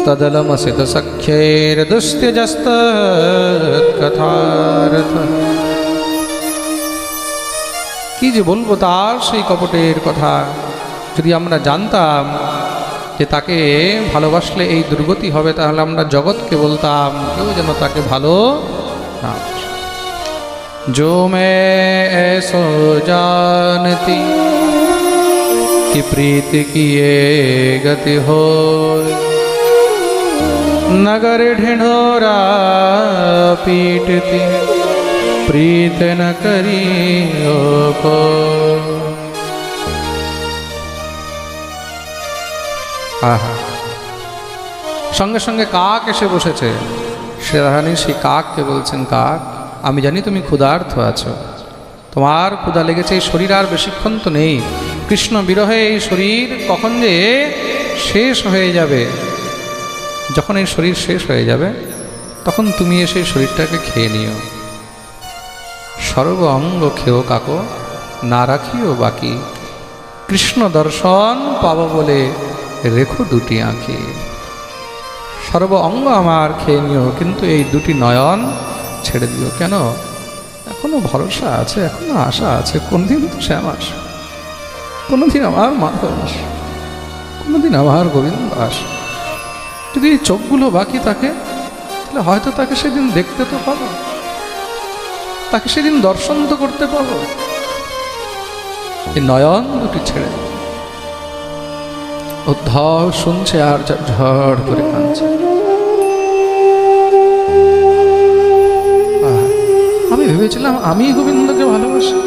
स्तदलमसितसख्यैर्दुस्त्यजस्तत्कथार्थ কি যে বলবো তার সেই কপটের কথা যদি আমরা জানতাম যে তাকে ভালোবাসলে এই দুর্গতি হবে তাহলে আমরা জগৎকে বলতাম কেউ যেন তাকে ভালো না जो मैं ऐसो जानती कि प्रीत की ये गति हो नगर ढिढोरा पीटती प्रीत न करी को আহা সঙ্গে সঙ্গে কাক এসে বসেছে সে রানী সেই কাককে বলছেন কাক আমি জানি তুমি ক্ষুধার্থ আছো তোমার ক্ষুধা লেগেছে এই শরীর আর বেশিক্ষণ তো নেই কৃষ্ণ বিরহে এই শরীর কখন যে শেষ হয়ে যাবে যখন এই শরীর শেষ হয়ে যাবে, তখন তুমি এসে শরীরটাকে খেয়ে নিও। সর্ব অঙ্গ খেও কাকো, না রাখিও বাকি। কৃষ্ণ দর্শন পাবো বলে রেখো দুটি আঁকি সর্ব অঙ্গ আমার খেয়ে নিও, কিন্তু এই দুটি নয়ন ছেড়ে দিও কেন? এখনও ভরসা আছে, এখনও আশা আছে, কোনদিন তো শ্যাম আস। কোনোদিন আমার মাধব আস, কোনোদিন আমার গোবিন্দ আস। যদি এই চোখগুলো বাকি থাকে, তাহলে হয়তো তাকে সেদিন দেখতে তো পাবো। তাকে সেদিন দর্শন তো করতে পাবো। এই নয়ন দুটি ছেড়ে। উদ্ধব শুনছে আর ঝড় করে কাঁদছে। আমি ভেবেছিলাম আমি গোবিন্দকে ভালোবাসি।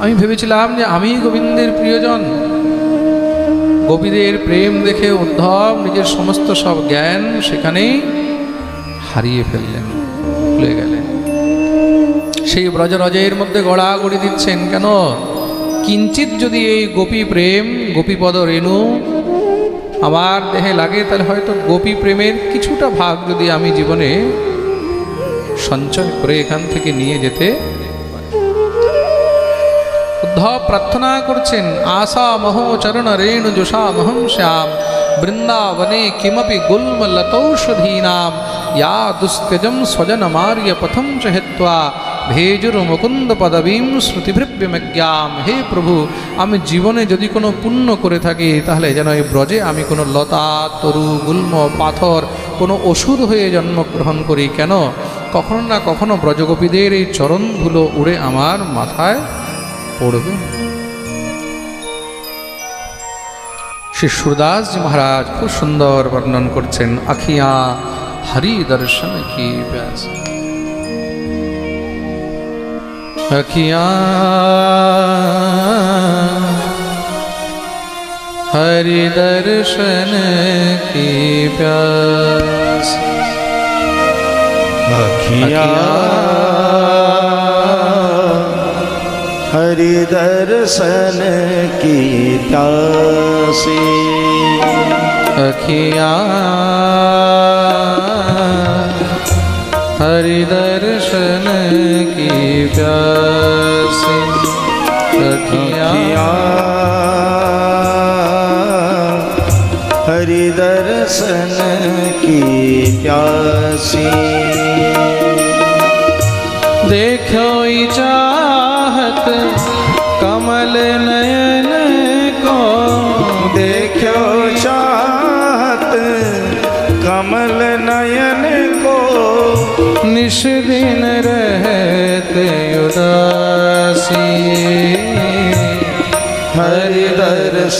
আমি ভেবেছিলাম যে আমি গোবিন্দের প্রিয়জন। গোপীদের প্রেম দেখে উদ্ধব নিজের সমস্ত সব জ্ঞান সেখানেই হারিয়ে ফেললেন, ভুলে গেলেন। সেই ব্রজরজের মধ্যে গড়াগড়ি দিচ্ছেন কেন? কিঞ্চিত যদি এই গোপী প্রেম, গোপীপদ রেণু আমার দেহে লাগে, তাহলে হয়তো গোপী প্রেমের কিছুটা ভাগ যদি আমি জীবনে সঞ্চয় করে এখান থেকে নিয়ে যেতে উদ্ধব প্রার্থনা করছেন আশা মহ চরণ রেণু যুষা মহম শ্যাম। বৃন্দাবনে কিমপি গুল্ম লতৌষধীনাম ইয়া দুস্তেজম স্বজন মার্য পথম চ ভেজুর মুকুন্দ পদবীম শ্রুতিভৃব্যমজ্ঞাম হে প্রভু, আমি জীবনে যদি কোনো পুণ্য করে থাকি, তাহলে যেন এই ব্রজে আমি কোনো লতা, তরু, গুল্ম, পাথর, কোনো ওষুধ হয়ে জন্মগ্রহণ করি কেন? কখনো না কখনো ব্রজগোপীদের এই চরণগুলো উড়ে আমার মাথায় পড়বে শ্রী সুরদাসজি মহারাজ খুব সুন্দর বর্ণন করছেন আখিয়া হরি দর্শন কি ব্যাস अखियाँ हरि दर्शन की प्यास अखिया हरि दर्शन की प्यासी अखिया हरि दर्शन की प्यास। अखियाँ अखिया हरि दर्शन की प्यासी।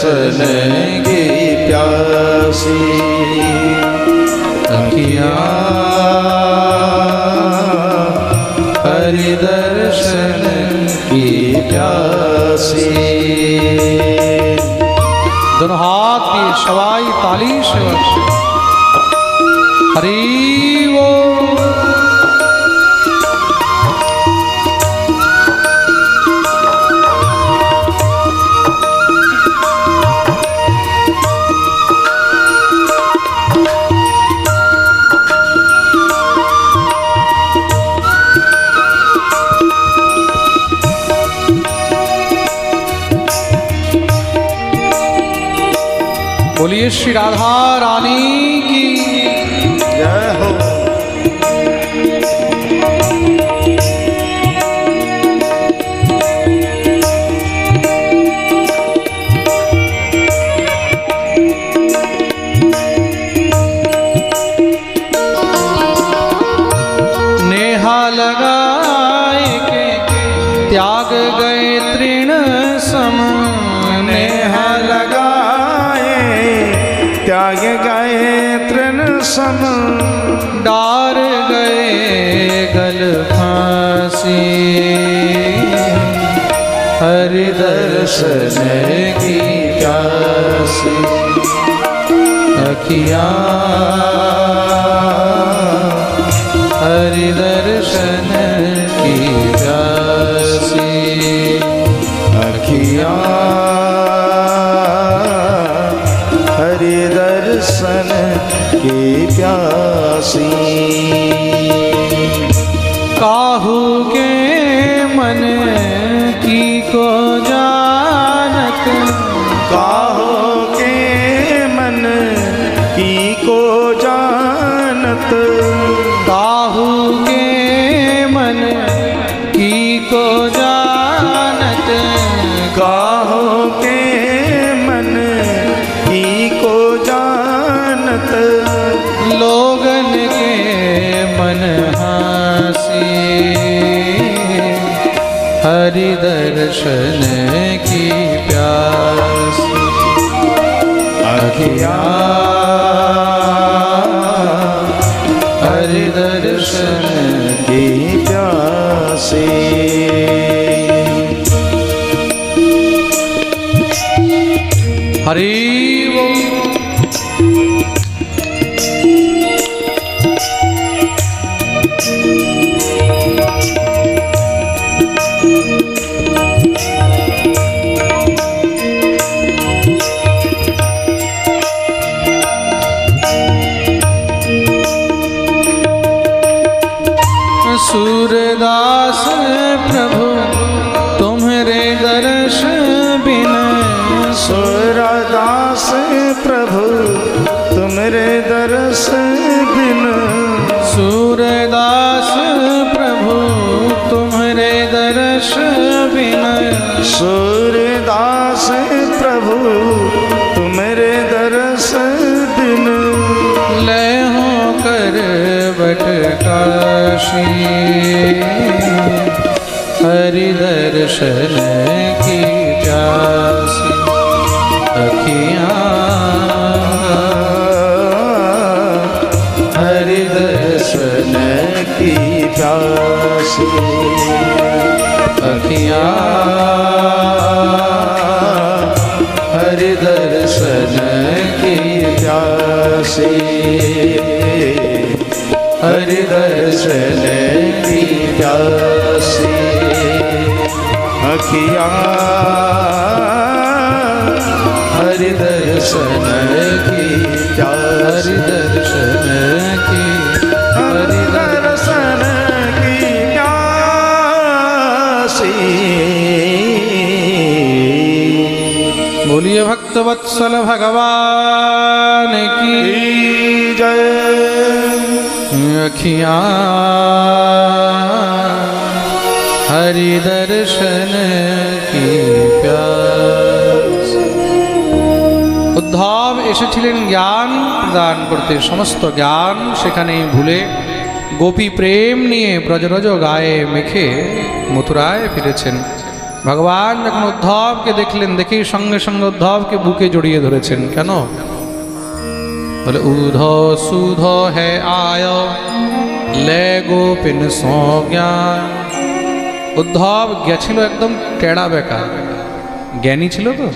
दर्शन की प्यासी। अखियाँ हरि दर्शन की प्यासी। दोनों हाथ की शवाई ताली से हरी वो শ্রী রাধা রানী। फांसी। हरि दर्शन की प्यासी। अखिया। हरि दर्शन की प्यासी। अखिया। हरि दर्शन की प्यासी। काहू के मन की को जानत। काहो के मन की को जानत। काहू के मन की को जानत। काहो के दर्शन की प्यास अखिया हरि दर्शन सूरदास प्रभु तुम्हारे दर्श बिन सूरदास प्रभु तुमरे दर्श बिन ले हो कर बट काशी हरि दर्शन की प्यासी। अखियाँ प्यासी अखिया। हरि दर्शन की हरि दर्शन की हरि दर्शन की प्यासी बोलिए भक्त वत्सल भगवान की जय। अखियाँ। हरि दर्शन की प्यास উদ্ধব এসেছিলেন জ্ঞান প্রদান করতে সমস্ত জ্ঞান সেখানেই ভুলে গোপী প্রেম নিয়ে ব্রজরজ গায়ে মেখে মথুরায় ফিরেছেন ভগবান যখন উদ্ধবকে দেখলেন দেখেই সঙ্গে সঙ্গে উদ্ধবকে বুকে জড়িয়ে ধরেছেন কেন বলে উধ সুধ হে আয় লে গোপিন জ্ঞান উদ্ধব গেছিল একদম টেড়া বেকা জ্ঞানী ছিল তো?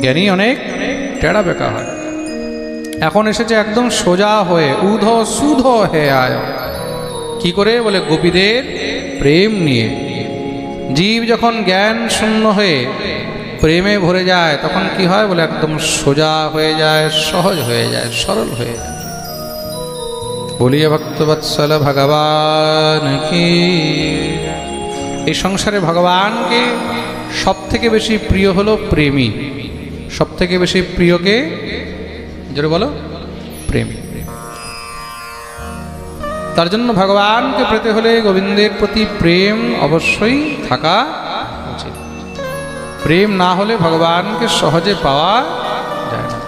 জ্ঞানী অনেক টেড়া বেকা হয়। এখন এসেছে একদম সোজা হয়ে, উধ সুধ হে আয়। কি করে? বলে, গোপীদের প্রেম নিয়ে। জীব যখন জ্ঞান শূন্য হয়ে প্রেমে ভরে যায়, তখন কি হয়? বলে, একদম সোজা হয়ে যায়, সহজ হয়ে যায়, সরল হয়ে যায়। বলিয়ে ভক্তবৎসল ভগবান কি এই সংসারে ভগবানকে সব থেকে বেশি প্রিয় হলো প্রেমী। সব থেকে বেশি প্রিয়কে? জোরে বলো। প্রেমী। তার জন্য ভগবানকে পেতে হলে গোবিন্দের প্রতি প্রেম অবশ্যই থাকা উচিত। প্রেম না হলে ভগবানকে সহজে পাওয়া যায় না।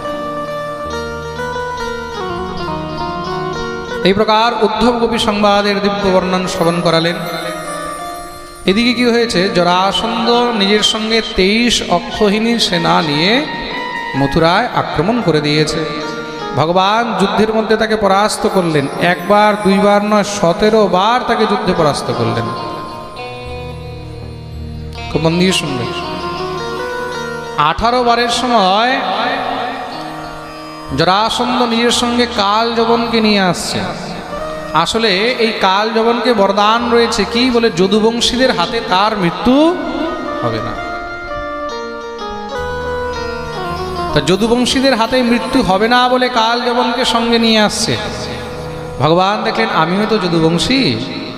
এই প্রকার উদ্ধব গোপী সংবাদের দিব্য বর্ণন শ্রবণ করালেন। এদিকে কি হয়েছে? জরাসন্ধ নিজের সঙ্গে তেইশ অক্ষহীনী সেনা নিয়ে মথুরায় আক্রমণ করে দিয়েছে। ভগবান যুদ্ধের মধ্যে তাকে পরাস্ত করলেন। একবার, দুইবার নয়, সতেরো বার তাকে যুদ্ধে পরাস্ত করলেন। আঠারো বারের সময় জরাসন্ধ নিজের সঙ্গে কাল যবনকে নিয়ে আসছে। আসলে এই কাল যবনকে বরদান রয়েছে কি বলে যদুবংশীদের হাতে তার মৃত্যু হবে না। তা যদুবংশীদের হাতে মৃত্যু হবে না বলে কাল যবনকে সঙ্গে নিয়ে আসছে। ভগবান দেখলেন, আমিও তো যদুবংশী,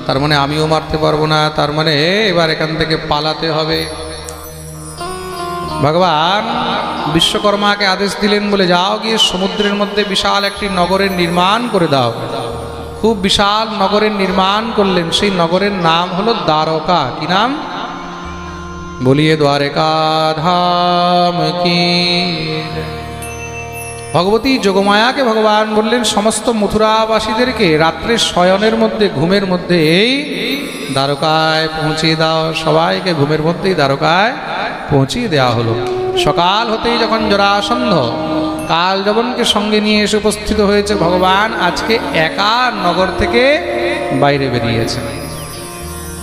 তার মানে আমিও মারতে পারব না, তার মানে এবার এখান থেকে পালাতে হবে। ভগবান বিশ্বকর্মাকে আদেশ দিলেন বলে, যাও গিয়ে সমুদ্রের মধ্যে বিশাল একটি নগরের নির্মাণ করে দাও। খুব বিশাল নগরের নির্মাণ করলেন। সেই নগরের নাম হলো দ্বারকা। কি নাম? বলিয়ে দ্বারকা ধাম ভগবতী যোগমায়াকে ভগবান বললেন, সমস্ত মথুরাবাসীদেরকে রাত্রে শয়নের মধ্যে, ঘুমের মধ্যে এই দ্বারকায় পৌঁছিয়ে দাও। সবাইকে ঘুমের মধ্যেই দ্বারকায় পৌঁছিয়ে দেওয়া হলো। সকাল হতেই যখন জরাসন্ধ কাল যবনকে সঙ্গে নিয়ে এসে উপস্থিত হয়েছে ভগবান, আজকে একা নগর থেকে বাইরে বেরিয়েছে।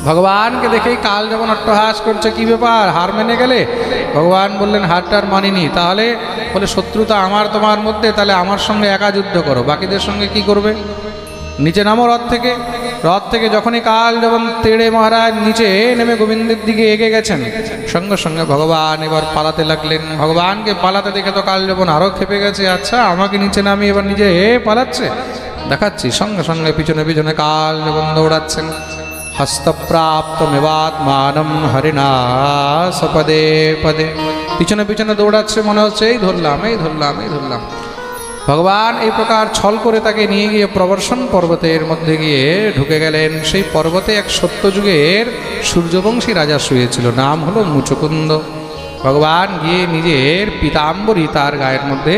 ভগবানকে দেখেই কাল যখন অট্টহাস করছে, কি ব্যাপার, হার মেনে গেলে? ভগবান বললেন, হারটার মানিনি, তাহলে বলে, শত্রুতা আমার তোমার মধ্যে, তাহলে আমার সঙ্গে একা যুদ্ধ করো, বাকিদের সঙ্গে কি করবে? নিচে নামো রথ থেকে। রথ থেকে যখনই কাল যখন তেড়ে মহারাজ নিচে নেমে গোবিন্দের দিকে এগে গেছেন, সঙ্গে সঙ্গে ভগবান এবার পালাতে লাগলেন। ভগবানকে পালাতে দেখে তো কাল যখন আরও খেপে গেছে আচ্ছা আমাকে নিচে নামি এবার নিজে এ পালাচ্ছে? দেখাচ্ছি, সঙ্গে সঙ্গে পিছনে পিছনে কাল যখন দৌড়াচ্ছেন। হস্তপ্রাপ্তমেবাত্মানম হরিণা সপদে পদে। পিছনে পিছনে দৌড়াচ্ছে মনে হচ্ছে, এই ধরলাম এই ধরলাম এই ধরলাম। ভগবান এই প্রকার ছল করে তাকে নিয়ে গিয়ে প্রবর্ষণ পর্বতের মধ্যে গিয়ে ঢুকে গেলেন। সেই পর্বতে এক সত্যযুগের সূর্যবংশী রাজা শুয়েছিল, নাম হলো মুচকুন্দ। ভগবান গিয়ে নিজের পিতাম্বরী তার গায়ের মধ্যে